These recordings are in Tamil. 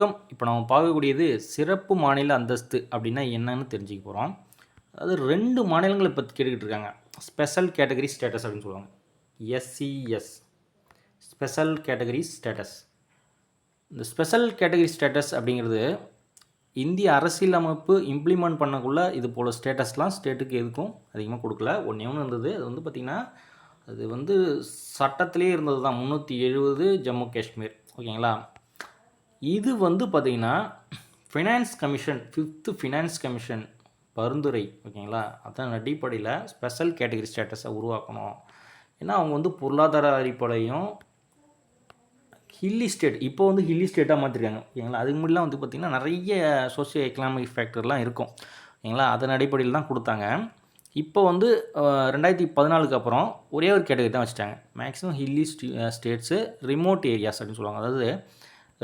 வணக்கம். இப்போ நம்ம பார்க்கக்கூடியது சிறப்பு மாநில அந்தஸ்து அப்படின்னா என்னன்னு தெரிஞ்சுக்க போகிறோம் அதாவது ரெண்டு மாநிலங்களை பற்றி கேட்டுக்கிட்டு இருக்காங்க. ஸ்பெஷல் கேட்டகரி ஸ்டேட்டஸ் அப்படின்னு சொல்லுவாங்க. SCS special category status. இந்த ஸ்பெஷல் கேட்டகரி ஸ்டேட்டஸ் அப்படிங்கிறது இந்திய அரசியலமைப்பு இம்ப்ளிமெண்ட் பண்ணக்குள்ள இது போல் ஸ்டேட்டஸ்லாம் ஸ்டேட்டுக்கு எதுக்கும் அதிகமாக கொடுக்கல. ஒன்றே ஒன்று இருந்தது. அது வந்து பார்த்திங்கன்னா அது வந்து சட்டத்திலே இருந்தது தான் முந்நூற்றி எழுபது ஜம்மு காஷ்மீர் ஓகேங்களா? இது வந்து பார்த்திங்கன்னா finance commission fifth finance commission பரிந்துரை ஓகேங்களா? அதன் அடிப்படையில் ஸ்பெஷல் கேட்டகரி ஸ்டேட்டஸை உருவாக்கணும். ஏன்னா அவங்க வந்து பொருளாதார அடிப்படையும் ஹில்லி ஸ்டேட் இப்போ வந்து ஹில்லி ஸ்டேட்டாக மாற்றிருக்காங்க ஓகேங்களா? அதுக்கு முன்னாடிலாம் வந்து பார்த்திங்கன்னா நிறைய சோசியோ எக்கனாமிக் ஃபேக்டர்லாம் இருக்கும் ஓகேங்களா? அதன் அடிப்படையில் தான் கொடுத்தாங்க. இப்போ வந்து ரெண்டாயிரத்தி பதினாலுக்கு அப்புறம் ஒரே ஒரு கேட்டகரி தான் வச்சுட்டாங்க. Maximum hilly states remote areas அப்படின்னு சொல்லுவாங்க. அதாவது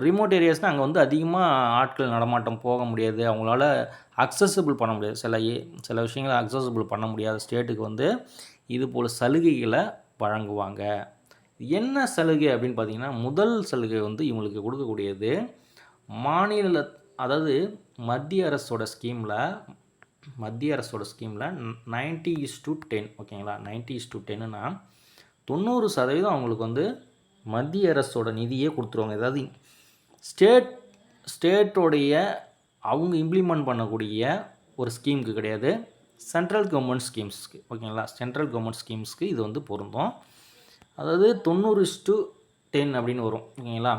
ரிமோட் ஏரியாஸ்னால் அங்கே வந்து அதிகமாக ஆட்கள் நடமாட்டம் போக முடியாது. அவங்களால அக்சஸபிள் பண்ண முடியாது. சில ஏ சில விஷயங்களை அக்சஸபிள் பண்ண முடியாத ஸ்டேட்டுக்கு வந்து இது போல் சலுகைகளை வழங்குவாங்க. என்ன சலுகை அப்படின்னு பார்த்தீங்கன்னா முதல் சலுகை வந்து இவங்களுக்கு கொடுக்கக்கூடியது மாநில அதாவது மத்திய அரசோட ஸ்கீமில் மத்திய அரசோட ஸ்கீமில் நைன்டி இஸ் டு டென் ஓகேங்களா நைன்டி இஸ் டு டென்னுனா தொண்ணூறு சதவீதம் அவங்களுக்கு வந்து மத்திய அரசோட நிதியே கொடுத்துருவாங்க. ஏதாவது ஸ்டேட் ஸ்டேட்டோடைய அவங்க இம்ப்ளிமெண்ட் பண்ணக்கூடிய ஒரு ஸ்கீமுக்கு கிடையாது. சென்ட்ரல் கவர்மெண்ட் ஸ்கீம்ஸ்க்கு ஓகேங்களா? சென்ட்ரல் கவர்மெண்ட் ஸ்கீம்ஸ்க்கு இது வந்து பொருந்தும். அதாவது தொண்ணூறு டு டென் அப்படின்னு வரும் ஓகேங்களா?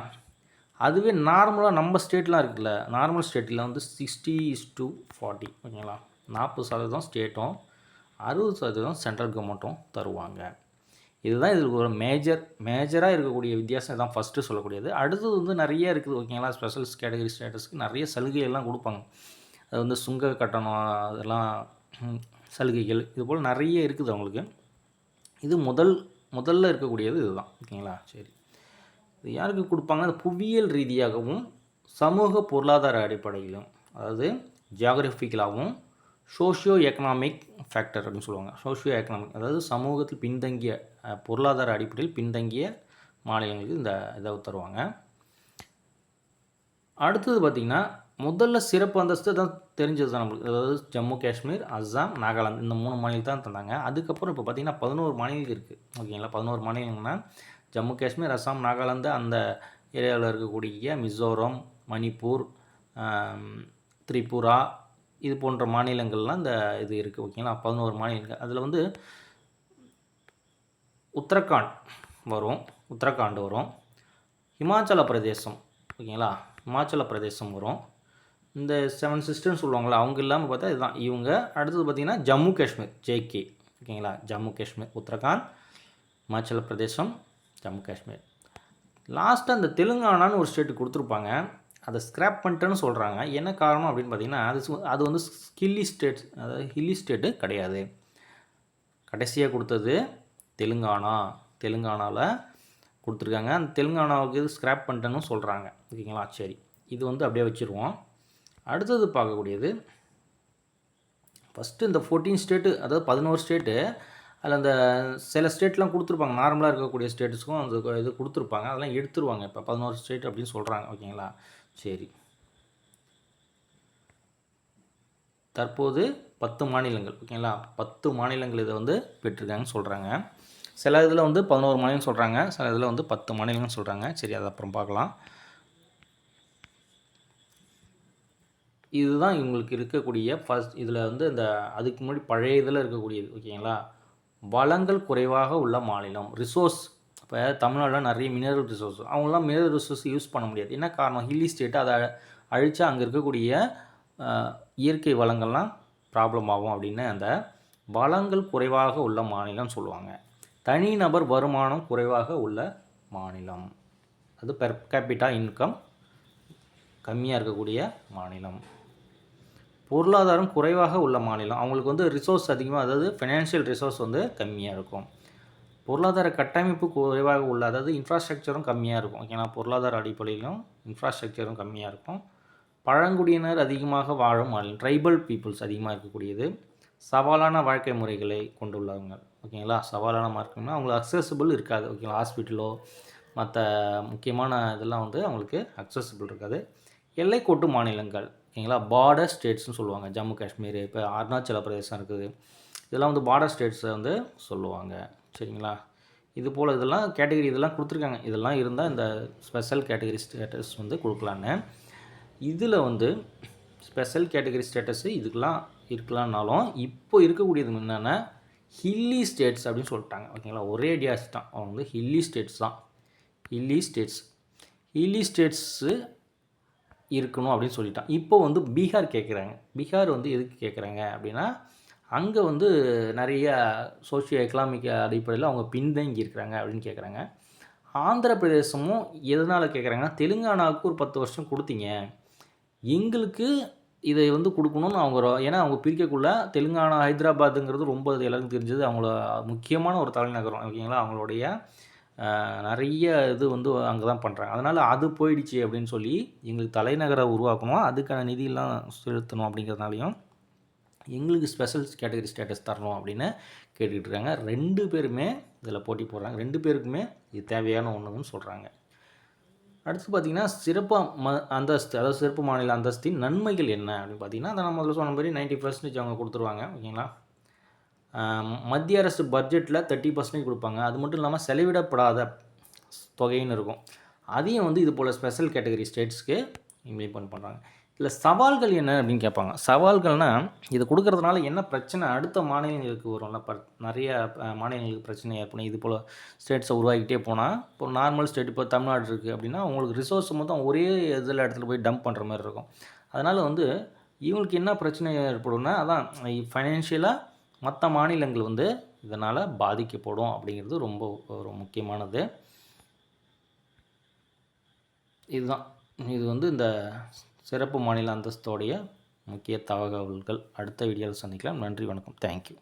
அதுவே நார்மலாக நம்ம ஸ்டேட்லாம் இருக்குல்ல நார்மல் ஸ்டேட்டில் வந்து சிக்ஸ்டி இஸ் டு ஃபார்ட்டி ஓகேங்களா? நாற்பது சதவீதம் ஸ்டேட்டும் அறுபது சதவீதம் சென்ட்ரல் கவர்மெண்ட்டும் தருவாங்க. இதுதான் இதில் ஒரு மேஜர் மேஜராக இருக்கக்கூடிய வித்தியாசம் இதான் ஃபஸ்ட்டு சொல்லக்கூடியது. அடுத்தது வந்து நிறைய இருக்குது ஓகேங்களா ஸ்பெஷல்ஸ் கேட்டகரி ஸ்டேட்டஸ்க்கு நிறைய சலுகை எல்லாம் கொடுப்பாங்க. அது வந்து சுங்க கட்டணம் அதெல்லாம் சலுகைகள் இது போல் நிறைய இருக்குது அவங்களுக்கு. இது முதல் முதல்ல இருக்கக்கூடியது இதுதான் ஓகேங்களா சரி. இது யாருக்கு கொடுப்பாங்க அது புவியியல் ரீதியாகவும் சமூக பொருளாதார அடிப்படையிலும் அதாவது ஜியாகிரபிக்கலாகவும் சோஷியோ எக்கனாமிக் ஃபேக்டர் அப்படின்னு சொல்லுவாங்க. சோஷியோ எக்கனாமிக் அதாவது சமூகத்தில் பின்தங்கிய பொருளாதார அடிப்படையில் பின்தங்கிய மாநிலங்களுக்கு இந்த இதை தருவாங்க. அடுத்தது பார்த்திங்கன்னா முதல்ல சிறப்பு அந்தஸ்து தான் தெரிஞ்சது தான் நம்மளுக்கு. அதாவது ஜம்மு காஷ்மீர் அஸ்ஸாம் நாகாலாந்து இந்த மூணு மாநிலம் தான் தந்தாங்க. அதுக்கப்புறம் இப்போ பார்த்திங்கன்னா பதினோரு மாநிலங்கள் இருக்குது ஓகேங்களா? பதினோரு மாநிலங்கள்னா ஜம்மு காஷ்மீர் அஸ்ஸாம் நாகாலாந்து அந்த ஏரியாவில் இருக்கக்கூடிய மிசோரம் மணிப்பூர் திரிபுரா இது போன்ற மாநிலங்கள்லாம் இந்த இது இருக்குது ஓகேங்களா பதினோரு மாநிலங்கள். அதில் வந்து உத்தரகாண்ட் வரும் உத்தரகாண்ட் வரும். இமாச்சல பிரதேசம் ஓகேங்களா இமாச்சல பிரதேசம் வரும். இந்த செவன் சிஸ்டர்னு சொல்லுவாங்களா அவங்க இல்லாமல் பார்த்தா இதுதான். இவங்க அடுத்தது பார்த்திங்கன்னா ஜம்மு காஷ்மீர் ஜேகே ஓகேங்களா ஜம்மு காஷ்மீர் உத்தரகாண்ட் இமாச்சல பிரதேசம் ஜம்மு காஷ்மீர். லாஸ்ட்டாக அந்த தெலுங்கானான்னு ஒரு ஸ்டேட்டு கொடுத்துருப்பாங்க. அதை ஸ்க்ராப் பண்ணிட்டேன்னு சொல்கிறாங்க என்ன காரணம் அப்படின்னு பார்த்தீங்கன்னா அது அது வந்து ஹில்லி ஸ்டேட் அதாவது ஹில்லி ஸ்டேட்டு கிடையாது. கடைசியாக கொடுத்தது தெலுங்கானா. தெலுங்கானாவில் கொடுத்துருக்காங்க. அந்த தெலுங்கானாவுக்கு இது ஸ்க்ராப் பண்ணிட்டேன்னு சொல்கிறாங்க ஓகேங்களா? சரி. இது வந்து அப்படியே வச்சுருவோம். அடுத்தது பார்க்கக்கூடியது ஃபஸ்ட்டு இந்த ஃபோர்டீன் ஸ்டேட்டு அதாவது பதினோரு ஸ்டேட்டு அதில் அந்த சில ஸ்டேட்லாம் கொடுத்துருப்பாங்க. நார்மலாக இருக்கக்கூடிய ஸ்டேட்ஸுக்கும் அந்த இது கொடுத்துருப்பாங்க. அதெல்லாம் எடுத்துருவாங்க. இப்போ பதினோரு ஸ்டேட் அப்படின்னு சொல்கிறாங்க ஓகேங்களா? சரி. தற்போது பத்து மாநிலங்கள் ஓகேங்களா பத்து மாநிலங்கள் இதை வந்து பெற்றிருக்காங்கன்னு சொல்கிறாங்க சில இதில் வந்து பதினோரு மாநிலம் சொல்கிறாங்க சில இதில் வந்து பத்து மாநிலங்கள்னு சொல்கிறாங்க சரி அதை அப்புறம் பார்க்கலாம். இதுதான் இவங்களுக்கு இருக்கக்கூடிய ஃபர்ஸ்ட் இதில் வந்து இந்த அதுக்கு முன்னாடி பழைய இதில் இருக்கக்கூடியது ஓகேங்களா வளங்கள் குறைவாக உள்ள மாநிலம் ரிசோர்ஸ் இப்போ தமிழ்நாட்டில் நிறைய மினரல் ரிசோர்ஸ் அவங்களாம் மினரல் ரிசோர்ஸ் யூஸ் பண்ண முடியாது. என்ன காரணம்? ஹில்லி ஸ்டேட்டு அதை அழிச்சா அங்கே இருக்கக்கூடிய இயற்கை வளங்கள்லாம் ப்ராப்ளம் ஆகும் அப்படின்னு அந்த வளங்கள் குறைவாக உள்ள மாநிலம் சொல்லுவாங்க. தனிநபர் வருமானம் குறைவாக உள்ள மாநிலம். அது பெர் கேபிட்டா இன்கம் கம்மியாக இருக்கக்கூடிய மாநிலம். பொருளாதாரம் குறைவாக உள்ள மாநிலம். அவங்களுக்கு வந்து ரிசோர்ஸ் அதிகமாக அதாவது ஃபினான்ஷியல் ரிசோர்ஸ் வந்து கம்மியாக இருக்கும். பொருளாதார கட்டமைப்பு குறைவாக உள்ள அதாவது இன்ஃப்ராஸ்ட்ரக்சரும் கம்மியாக இருக்கும். ஓகேங்களா பொருளாதார அடிப்படையிலும் இன்ஃப்ராஸ்ட்ரக்சரும் கம்மியாக இருக்கும். பழங்குடியினர் அதிகமாக வாழும் மாநிலம் ட்ரைபல் பீப்புள்ஸ் அதிகமாக இருக்கக்கூடியது. சவாலான வாழ்க்கை முறைகளை கொண்டுள்ளவங்க. ஓகேங்களா? சவாலான மார்க்கம்னா அவங்களுக்கு அக்சஸபிள் இருக்காது. ஓகேங்களா? ஹாஸ்பிட்டலோ மற்ற முக்கியமான இதெல்லாம் வந்து அவங்களுக்கு அக்சஸபிள் இருக்காது. எல்லைக்கோட்டு மாநிலங்கள். ஓகேங்களா? பார்டர் ஸ்டேட்ஸ்னு சொல்லுவாங்க. ஜம்மு காஷ்மீர் இப்போ அருணாச்சல பிரதேசம் இருக்குது. இதெல்லாம் வந்து பார்டர் ஸ்டேட்ஸை வந்து சொல்லுவாங்க. சரிங்களா? இது போல் இதெல்லாம் கேட்டகரி இதெல்லாம் கொடுத்துருக்காங்க. இதெல்லாம் இருந்தால் இந்த ஸ்பெஷல் கேட்டகரி ஸ்டேட்டஸ் வந்து கொடுக்கலான்னு. இதில் வந்து ஸ்பெஷல் கேட்டகரி ஸ்டேட்டஸு இதுக்கெலாம் இருக்கலாம்னாலும் இப்போ இருக்கக்கூடியது என்னென்னா ஹில்லி ஸ்டேட்ஸ் அப்படின்னு சொல்லிட்டாங்க. ஓகேங்களா? ஒரே ஐடியாஸ் தான். அவங்க வந்து ஹில்லி ஸ்டேட்ஸ் தான். ஹில்லி ஸ்டேட்ஸ் ஹில்லி ஸ்டேட்ஸு இருக்கணும் அப்படின்னு சொல்லிட்டான் இப்போ வந்து பீகார் கேட்குறாங்க பீகார் வந்து எதுக்கு கேட்குறாங்க அப்படின்னா அங்கே வந்து நிறையா சோஷியோ எக்கனாமிக் அடிப்படையில் அவங்க பின்தங்கி இருக்கிறாங்க அப்படின்னு கேட்குறாங்க ஆந்திர பிரதேசமும் எதனால் கேட்குறாங்கன்னா தெலுங்கானாவுக்கு ஒரு பத்து வருஷம் கொடுத்தீங்க. எங்களுக்கு இதை வந்து கொடுக்கணும்னு அவங்க ஏன்னா அவங்க பிரிக்கக்குள்ள தெலுங்கானா ஹைதராபாத்துங்கிறது ரொம்ப எல்லாருக்கும் தெரிஞ்சது. அவங்கள முக்கியமான ஒரு தலைநகரம் ஓகேங்களா? அவங்களுடைய நிறைய இது வந்து அங்கே தான் பண்ணுறாங்க அதனால் அது போயிடுச்சு அப்படின்னு சொல்லி எங்களுக்கு தலைநகரை உருவாக்கணும். அதுக்கான நிதியெல்லாம் செலுத்தணும் அப்படிங்கிறதுனாலையும் எங்களுக்கு ஸ்பெஷல் கேட்டகரி ஸ்டேட்டஸ் தரணும் அப்படின்னு கேட்டுக்கிட்டு இருக்காங்க ரெண்டு பேருமே இதில் போட்டி போடுறாங்க. ரெண்டு பேருக்குமே இது தேவையான ஒன்றுன்னு சொல்கிறாங்க அடுத்து பார்த்திங்கன்னா சிறப்பு ம அந்தஸ்து அதாவது சிறப்பு மாநில அந்தஸ்தின் நன்மைகள் என்ன அப்படின்னு பார்த்தீங்கன்னா அதை நான் முதல்ல சொன்ன மாதிரி நைன்ட்டி பர்சன்டேஜ் அவங்க கொடுத்துருவாங்க. ஓகேங்களா? மத்திய அரசு பட்ஜெட்டில் தேர்ட்டி பர்சன்டேஜ் கொடுப்பாங்க. அது மட்டும் இல்லாமல் செலவிடப்படாத தொகைன்னு இருக்கும். அதையும் வந்து இது போல் ஸ்பெஷல் கேட்டகரி ஸ்டேட்ஸ்க்கு இம்ப்ளிமெண்ட் பண்ணுறாங்க இல்லை சவால்கள் என்ன அப்படின்னு கேட்பாங்க. சவால்கள்னால் இது கொடுக்கறதுனால என்ன பிரச்சனை அடுத்த மாநிலங்களுக்கு வரும்ல ப நிறைய மாநிலங்களுக்கு பிரச்சனை ஏற்படும். இது போல் ஸ்டேட்ஸை உருவாக்கிட்டே போனால் இப்போ நார்மல் ஸ்டேட் இப்போ தமிழ்நாடு இருக்குது அப்படின்னா உங்களுக்கு ரிசோர்ஸ் மொத்தம் ஒரே இதில் இடத்துல போய் டம்ப் பண்ணுற மாதிரி இருக்கும். அதனால் வந்து இவங்களுக்கு என்ன பிரச்சனை ஏற்படும்னா அதான் ஃபைனான்ஷியலாக மற்ற மாநிலங்கள் வந்து இதனால் பாதிக்கப்படும் அப்படிங்கிறது ரொம்ப ஒரு முக்கியமானது. இதுதான். இது வந்து இந்த சிறப்பு மாநில அந்தஸ்தோடைய முக்கிய தகவல்கள் அடுத்த வீடியோவில் சந்திக்கலாம். நன்றி வணக்கம். தேங்க்யூ